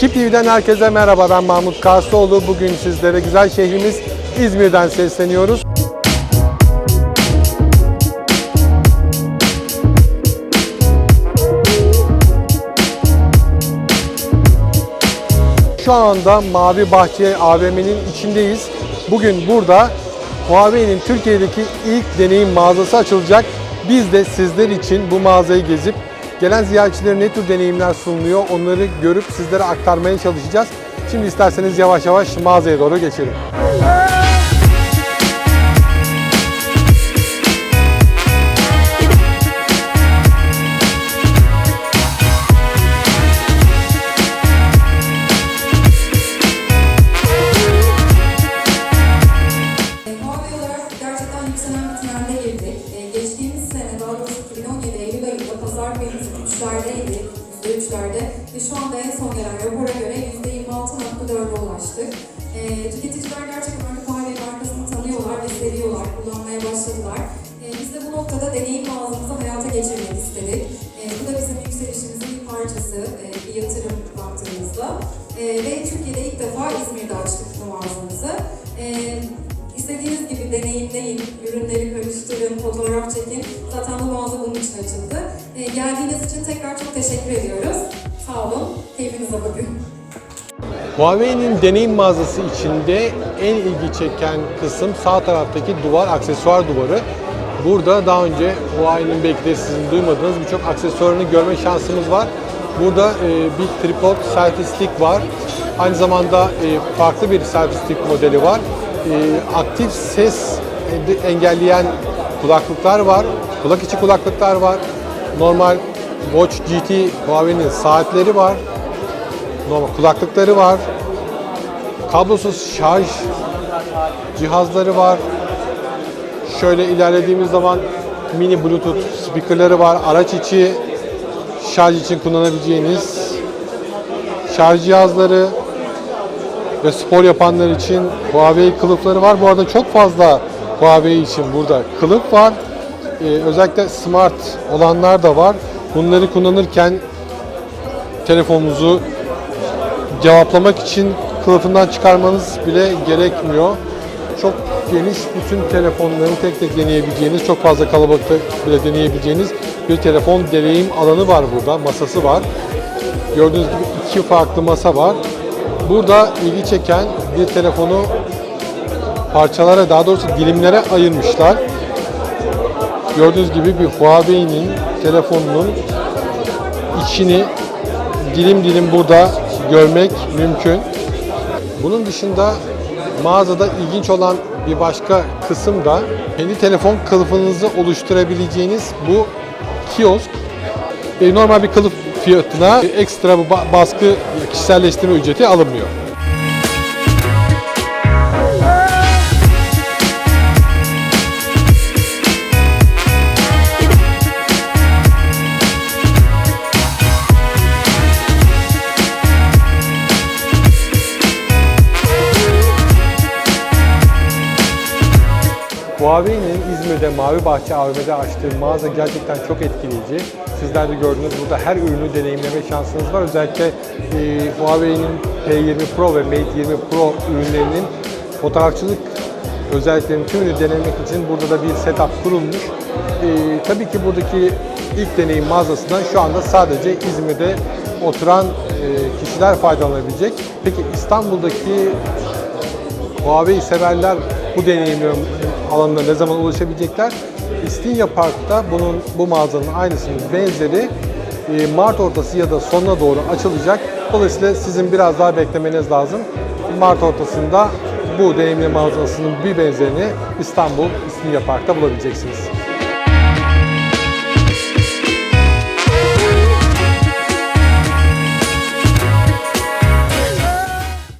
Tip TV'den herkese merhaba ben Mahmut Karsoğlu. Bugün sizlere güzel şehrimiz İzmir'den sesleniyoruz. Şu anda Mavi Bahçe AVM'nin içindeyiz. Bugün burada Huawei'nin Türkiye'deki ilk deneyim mağazası açılacak. Biz de sizler için bu mağazayı gezip gelen ziyaretçilere ne tür deneyimler sunuluyor onları görüp sizlere aktarmaya çalışacağız. Şimdi isterseniz yavaş yavaş mağazaya doğru geçelim. %50'lerleydi, %3'lerde ve şu anda en son gelen rapora göre %26.4'e ulaştık. E, tüketiciler gerçekten artık kahvenin markasını tanıyorlar ve seviyorlar, kullanmaya başladılar. E, biz de bu noktada deneyim mağazamızı hayata geçirmek istedik. E, bu da bizim yükselişimizin bir parçası, e, bir yatırım baktığımızda. E, ve Türkiye'de ilk defa İzmir'de açtık bu mağazamızı. E, istediğiniz gibi deneyimleyin, ürünleri karıştırın, fotoğraf çekin. Zaten bu mağaza bunun için açıldı. Ee, geldiğiniz için tekrar çok teşekkür ediyoruz. Sağ olun, keyfinize bakın. Huawei'nin deneyim mağazası içinde en ilgi çeken kısım sağ taraftaki duvar, aksesuar duvarı. Burada daha önce Huawei'nin belki de sizin duymadığınız birçok aksesuarını görme şansımız var. Burada e, bir tripod selfie stick var. Aynı zamanda e, farklı bir selfie stick modeli var. E, aktif ses engelleyen kulaklıklar var. Kulak içi kulaklıklar var. Normal Watch GT Huawei'nin saatleri var. Normal kulaklıkları var. Kablosuz şarj cihazları var. Şöyle ilerlediğimiz zaman mini bluetooth speakerları var. Araç içi şarj için kullanabileceğiniz şarj cihazları ve spor yapanlar için Huawei kılıfları var. Bu arada çok fazla Huawei için burada kılıf var. Ee, özellikle smart olanlar da var. Bunları kullanırken telefonunuzu cevaplamak için kılıfından çıkarmanız bile gerekmiyor. Çok geniş bütün telefonların tek tek deneyebileceğiniz, çok fazla kalabalıkta bile deneyebileceğiniz bir telefon deneyim alanı var burada, masası var. Gördüğünüz gibi iki farklı masa var. Burada ilgi çeken bir telefonu parçalara, daha doğrusu dilimlere ayırmışlar. Gördüğünüz gibi bir Huawei'nin telefonunun içini dilim dilim burada görmek mümkün. Bunun dışında mağazada ilginç olan bir başka kısım da kendi telefon kılıfınızı oluşturabileceğiniz bu kiosk. E, normal bir kılıf fiyatına ekstra baskı kişiselleştirme ücreti alınmıyor. Huawei'nin İzmir'de Mavi Bahçe AVM'de açtığı mağaza gerçekten çok etkileyici. Sizler de gördünüz burada her ürünü deneyimleme şansınız var. Özellikle e, Huawei'nin P20 Pro ve Mate 20 Pro ürünlerinin fotoğrafçılık özelliklerinin tümünü denemek için burada da bir setup kurulmuş. E, tabii ki buradaki ilk deneyim mağazasından şu anda sadece İzmir'de oturan e, kişiler faydalanabilecek. Peki İstanbul'daki Huawei severler bu deneyim alanına ne zaman ulaşabilecekler? İstinye Park'ta bunun bu mağazanın aynısının benzeri e, Mart ortası ya da sonuna doğru açılacak. Dolayısıyla sizin biraz daha beklemeniz lazım. Mart ortasında bu deneyimli mağazasının bir benzerini İstanbul İstinye Park'ta bulabileceksiniz.